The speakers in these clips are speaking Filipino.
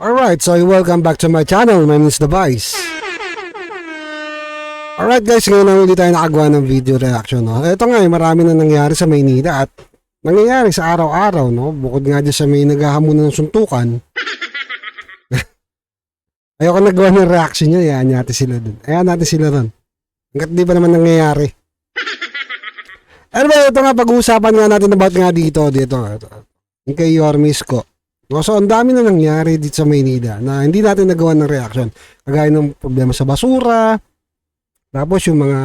Alright, so welcome back to my channel. My name is The Vice. Alright guys, ngayon na ulit tayo nakagawa ng video reaction. No? Ito nga, eh, marami na nangyari sa Maynila at nangyayari sa araw-araw. No? Bukod nga dyan sa may naghahamunan ng suntukan. Ayoko nagawa ng reaction nyo, ayan natin sila dun. Ayan natin sila dun. Hanggat di ba naman nangyayari. Ba, ito nga pag-uusapan nga natin about nga dito, dito, kay Yormis ko. No, so, ang dami na nangyari dito sa Maynila na hindi natin nagawa ng reaction. Kagaya ng problema sa basura, tapos yung mga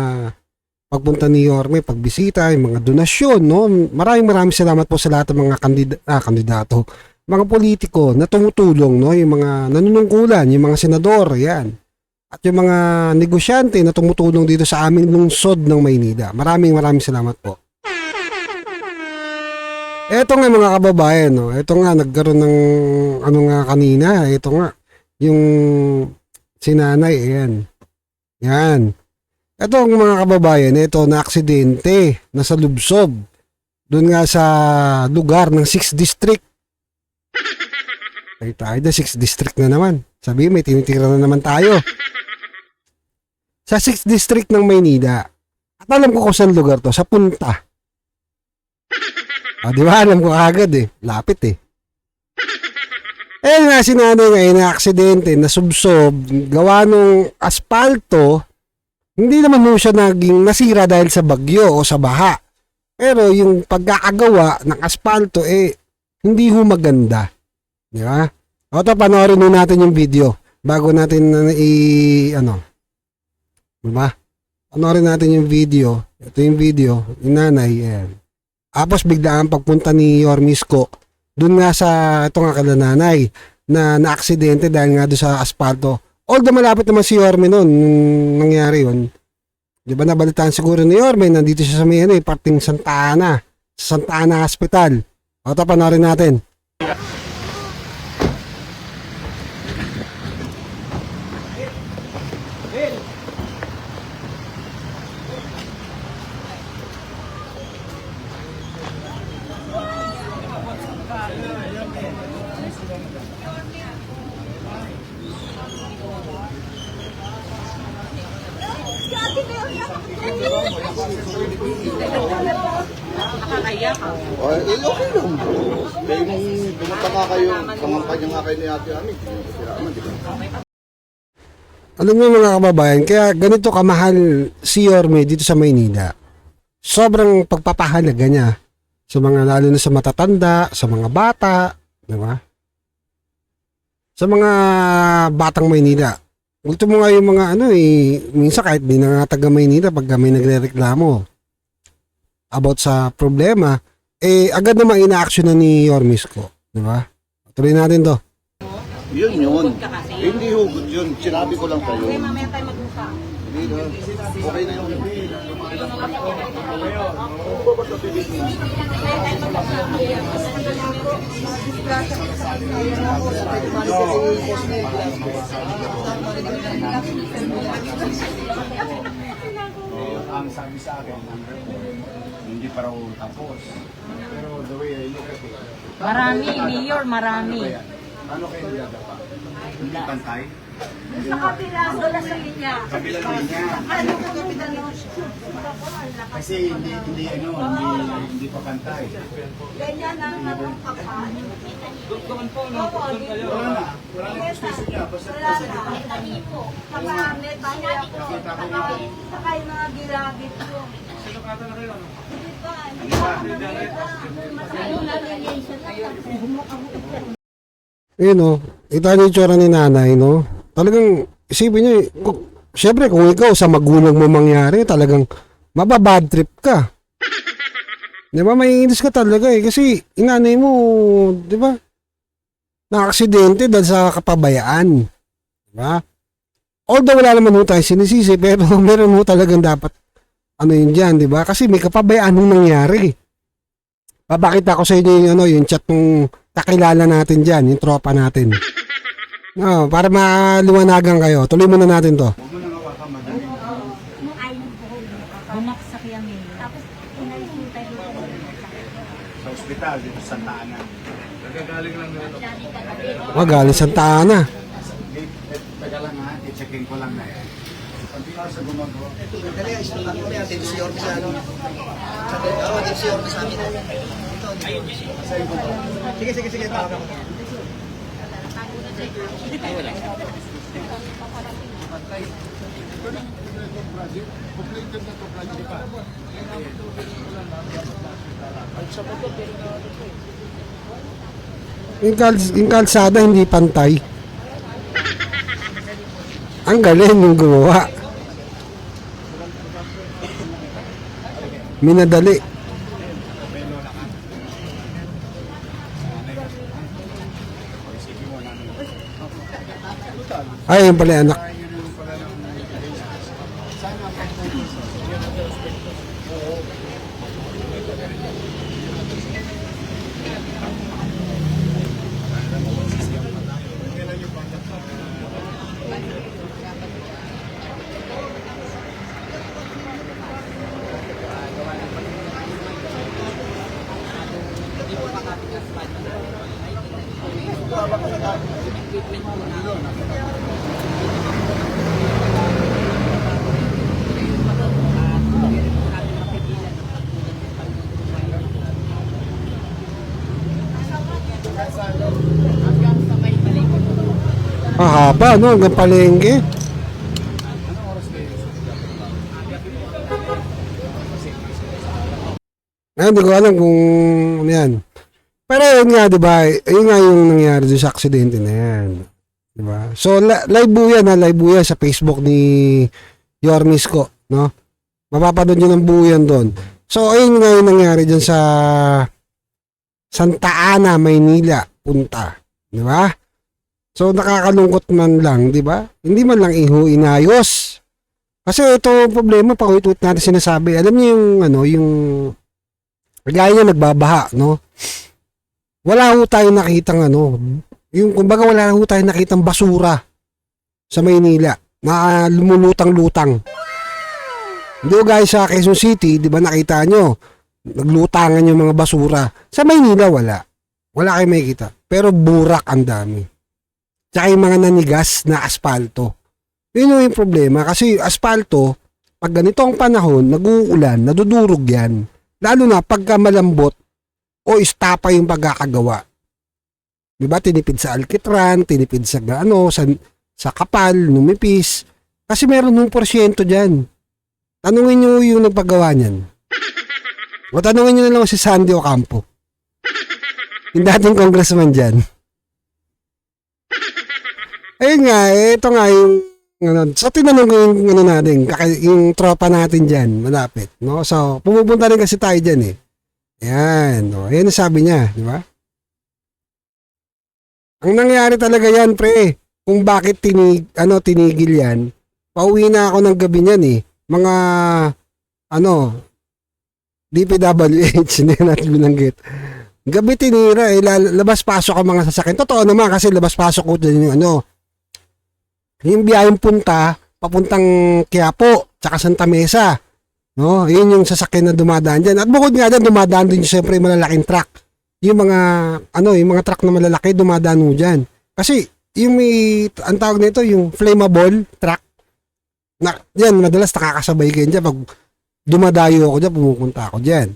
pagpunta ni Yorme, pagbisita, yung mga donasyon, no? Maraming maraming salamat po sa lahat ng mga kandida- ah, kandidato, mga politiko na tumutulong, no? Yung mga nanunungkulan, yung mga senador, yan. At yung mga negosyante na tumutulong dito sa aming lungsod ng Maynila. Maraming maraming salamat po. Eto nga mga kababayan, no? Eto nga nagkaroon ng ano nga kanina, eto nga yung sinanay, ayan. Yan. Eto ang mga kababayan, eto na aksidente, nasa lubsob. Doon nga sa lugar ng 6th district. Ay tayo na 6th district na naman. Sabi may tinitira na naman tayo. Sa 6th district ng Maynila. At alam ko kung saan lugar to, sa Punta. Ah, di ba? Alam ko agad eh. Lapit eh. Eh nga si nanay ngayon na aksidente, nasubsob, gawa nung aspalto, hindi naman mo siya naging nasira dahil sa bagyo o sa baha. Pero yung pagkakagawa ng aspalto eh, hindi ho maganda. Di ba? O to, panoorin nun natin yung video bago natin na i, ano, di ba? Panoorin natin yung video. Ito yung video, yung nanay, ayan. Tapos bigla ang pagpunta ni Yormisco doon nga sa ito nga nanay na naaksidente dahil nga doon sa asfalto. Although malapit naman si Yorme noon nung nangyari yun. Di ba nabalitaan siguro ni Yorme nandito siya sa may ano, eh, parting Santa Ana. Sa Santa Ana Hospital. O ito panoorin natin. Ay, okay lang. Kaya nung pumunta nga kayo, kampanya nga kayo ni Ate Ami, siraman, di ba? Alam niyo mga kababayan, kaya ganito kamahal si Yorme dito sa Maynila. Sobrang pagpapahalaga niya sa mga lalo na sa matatanda, sa mga bata, di ba? Sa mga batang Maynila. Gusto mo nga yung mga ano eh, minsan kahit di na nga taga Maynila pag may nagre-reklamo about sa problema, eh agad naman ina-action na ni Yormis ko, di ba? Tuloy natin to. Yun yun. Hindi hugot yun. Sinabi ko lang sa'yo. Mamaya tayo. Hindi na. Okay na yun. Ang sabi sa akin, number hindi pa raw tapos. Pero the way I look at it, Marami, Mayor, marami. ano yan? Ano kayo nilagapa? Hindi pantay? Sa kapila, doon sa linya. Kabilang linya. Ano ko kapila Kasi hindi, hindi, ano, hindi, hindi pa pantay. Ganyan ang narong kapan. Wala na. Wala na yung space niya. Basta Wala na. Saka may banyak ko. Saka, yung mga gilagit ko. Hindi pa, hindi pa. Ano na linyensya na. Ayun o, kita niyo yung tsura ni nanay, no? Talagang, isipin niyo, eh, kung, syempre kung ikaw sa magulang mo mangyari, talagang mababad trip ka. Di ba? May ka talaga eh. Kasi inanay mo, di ba? Na-aksidente dahil sa kapabayaan. Di ba? Although wala naman ho tayo sinisisi, pero meron ho talagang dapat ano yun dyan, di ba? Kasi may kapabayaan nung nangyari. Papakita ko sa inyo yung, ano, yung chat ng kakilala natin dyan, yung tropa natin. No, para maluwanagan kayo. Tuloy muna natin to. Huwag yan. Tapos, inaisintay ko. Sa ospital, dito sa Santa Ana. Nagagaling lang nila. Ah, galing Santa Ana. Taga lang ha, ko lang na eh. Pag di ako sa Dali, ayos lang ako yan. Tensiyon sa ano. Sa Oo, tensiyon sa amin. Sige, sige, sige. Tawag ako. Yung, kal- yung kalsada hindi pantay. Ang galing yung gumawa. Minadali. Ay, yun pala anak. Ah, haba, no? Hanggang palengke. Ngayon, hindi ko alam kung ano yan. Pero yun nga, di ba? Yun nga yung nangyari doon sa aksidente na yan. Di ba? So, li- live po yan, ha? Live yan sa Facebook ni Yormis ko, no? Mapapanood nyo ng buo yan doon. So, ayun nga yung nangyari dyan sa Santa Ana, Maynila, punta. Di ba? So, nakakalungkot man lang, di ba? Hindi man lang iho inayos. Kasi ito problema, paulit-ulit natin sinasabi. Alam niyo yung, ano, yung, kagaya niya nagbabaha, no? Wala ho tayo nakitang, ano, yung, kumbaga wala ho tayo nakitang basura sa Maynila na lumulutang-lutang. Hindi ho guys sa Quezon City, di ba nakita nyo, naglutangan yung mga basura. Sa Maynila, wala. Wala kayo makikita. Pero burak ang dami. Tsaka yung mga nanigas na aspalto. Yun yung problema. Kasi aspalto, pag ganito ang panahon, nag-uulan, nadudurog yan. Lalo na pagka malambot o istapa yung pagkakagawa. Di ba? Tinipid sa alkitran, tinipid sa ano, sa, sa kapal, numipis. Kasi meron ng porsyento dyan. Tanungin nyo yung nagpagawa niyan. O tanungin nyo na lang si Sandy Ocampo. Yung dating congressman dyan. Ayun nga, eh, ito nga yung ano, so tinanong ko yung ano natin, yung tropa natin dyan, malapit, no? So, pumupunta rin kasi tayo dyan eh. Ayan, no? Ang sabi niya, di ba? Ang nangyari talaga yan, pre, kung bakit tinig, ano, tinigil yan, pauwi na ako ng gabi niyan eh. Mga, ano, DPWH, hindi natin binanggit. Gabi tinira eh, labas-pasok ang mga sasakyan. Totoo naman kasi labas-pasok ko din yung ano, yung biyayang punta, papuntang Quiapo, tsaka Santa Mesa. No, yun yung sasakyan na dumadaan dyan. At bukod nga dyan, dumadaan din siyempre yung malalaking truck. Yung mga, ano, yung mga truck na malalaki, dumadaan mo dyan. Kasi, yung may, ang tawag nito, yung flammable truck, na, yan, madalas nakakasabay kayo dyan. Pag dumadayo ako dyan, pumupunta ako dyan.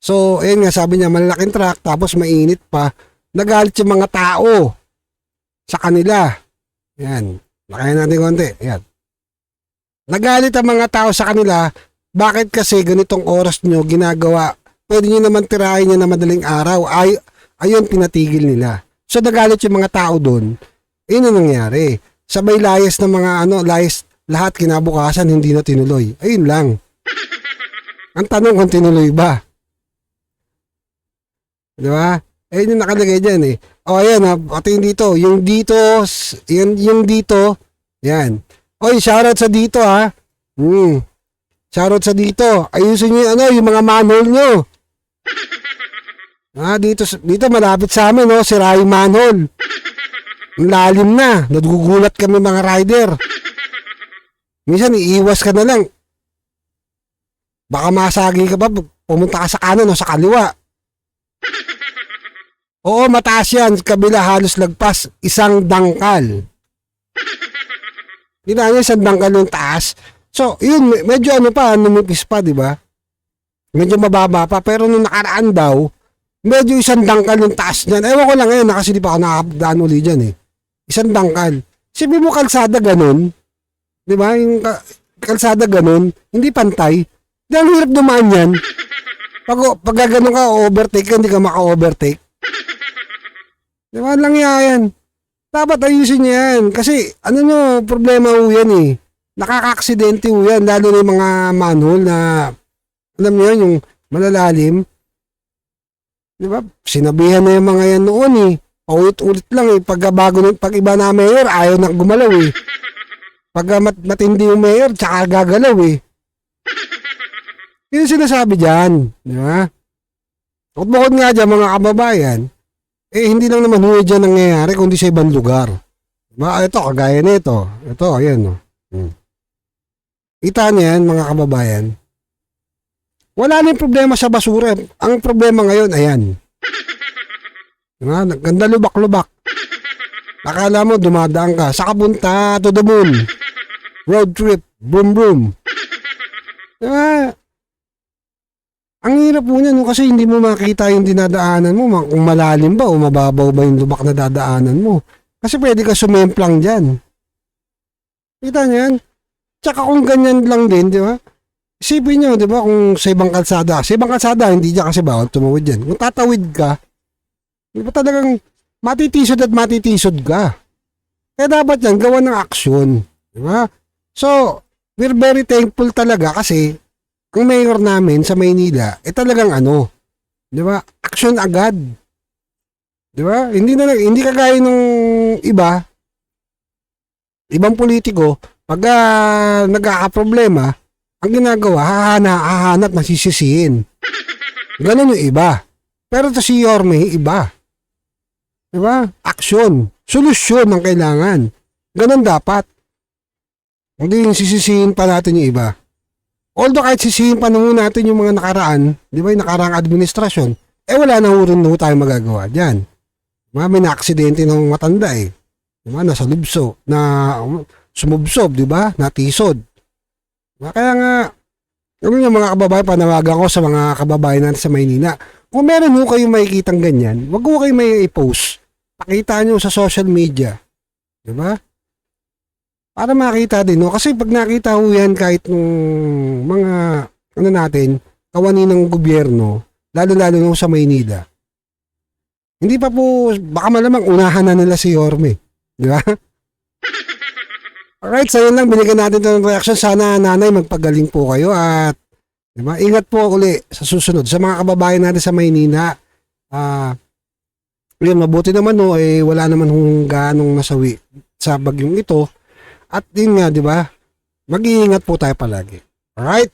So, ayun nga, sabi niya, malalaking truck, tapos mainit pa. Nagalit yung mga tao sa kanila. Yan. Lakayan natin konti. Yan. Nagalit ang mga tao sa kanila. Bakit kasi ganitong oras nyo ginagawa? Pwede nyo naman tirahin nyo na madaling araw. Ay, ayun, pinatigil nila. So, nagalit yung mga tao doon. Yun ang nangyari. Sabay layas ng mga ano, layas lahat kinabukasan, hindi na tinuloy. Ayun lang. Ang tanong kung tinuloy ba? Di ba? Eh, yung nakalagay dyan eh. O, ayan ha, pati yung dito. Yung dito, s- yung, dito, yan. Oy, shoutout sa dito ha. Hmm. Shoutout sa dito. Ayusin nyo yung ano, yung mga manhole nyo. Ah, dito, dito malapit sa amin, no? Sira yung manhole. Ang lalim na. Nagugulat kami mga rider. Minsan, iiwas ka na lang. Baka masagi ka pa, pumunta ka sa kanan o sa kaliwa. Oo, mataas yan. Kabila halos lagpas. Isang dangkal. Ginaan niya isang dangkal yung taas. So, yun, me- medyo ano pa, numipis pa, di ba? Medyo mababa pa. Pero nung nakaraan daw, medyo isang dangkal yung taas niyan. Ewan ko lang ngayon, na kasi di pa ako nakakadaan uli dyan eh. Isang dangkal. Sabi mo kalsada ganun, di ba? Yung ka- kalsada ganun, hindi pantay. Ang hirap dumaan yan. Pag, pag ganun ka, overtake ka, hindi ka maka-overtake. Di ba? Lang yan. Dapat ayusin niya yan. Kasi, ano nyo, problema ho yan eh. Nakaka-aksidente ho yan. Lalo na yung mga manhole na, alam niyo yun, yung malalalim. Di ba? Sinabihan na yung mga yan noon eh. Paulit-ulit lang eh. Pag bago, pag iba na mayor, ayaw na gumalaw eh. Pag mat, matindi yung mayor, tsaka gagalaw eh. Yun sinasabi dyan. Di ba? At bukod nga dyan, mga kababayan, eh hindi lang naman huwi dyan nangyayari, kundi sa ibang lugar. Diba? Ito, kagaya nito. Ito, ayan. Oh. Hmm. Kita niyo yan, mga kababayan. Wala na problema sa basura. Ang problema ngayon, ayan. Diba? Ganda lubak-lubak. Akala mo, dumadaan ka. Sa kapunta to the moon. Road trip. Boom, boom. Diba? Ang hirap po niyan no, kasi hindi mo makita yung dinadaanan mo, kung malalim ba o mababaw ba yung lubak na dadaanan mo. Kasi pwede ka sumemplang dyan. Kita niyo yan? Tsaka kung ganyan lang din, di ba? Isipin nyo, di ba, kung sa ibang kalsada, sa ibang kalsada, hindi dyan kasi bawal tumawid dyan. Kung tatawid ka, di ba talagang matitisod at matitisod ka. Kaya dapat yan, gawa ng aksyon. Di ba? So, we're very thankful talaga kasi ang mayor namin sa Maynila, eh talagang ano, di ba? Action agad. Di ba? Hindi na hindi kagaya nung iba, ibang politiko, pag uh, nagkakaproblema, ang ginagawa, hahana, hahanap na sisisihin. Ganun yung iba. Pero to si Yorme, iba. Di ba? Aksyon. Solusyon ang kailangan. Ganun dapat. Hindi yung sisisihin pa natin yung iba. Although kahit sisihin pa naman natin yung mga nakaraan, di ba yung nakaraang administrasyon, eh wala na ho rin ho magagawa dyan. Diba? May na-aksidente ng matanda eh. Diba? Nasa lubso, na um, sumubsob, di ba? Natisod. Diba? Kaya nga, yung mga kababayan, panawagan ko sa mga kababayan natin sa Maynila, kung meron ho kayong makikitang ganyan, wag ho kayo may i-post. Pakita nyo sa social media. Di ba? Para makita din, no? Kasi pag nakita ho yan kahit nung mga, ano natin, kawani ng gobyerno, lalo-lalo ho sa Maynila, hindi pa po, baka malamang unahan na nila si Yorme. Di ba? Alright, so yun lang, binigyan natin ng reaction. Sana nanay magpagaling po kayo at di ba, ingat po uli sa susunod. Sa mga kababayan natin sa Maynila, ah, yun, mabuti naman no, eh, wala naman hong ganong nasawi sa bagyong ito. At yun nga, di ba, mag-iingat po tayo palagi. Alright?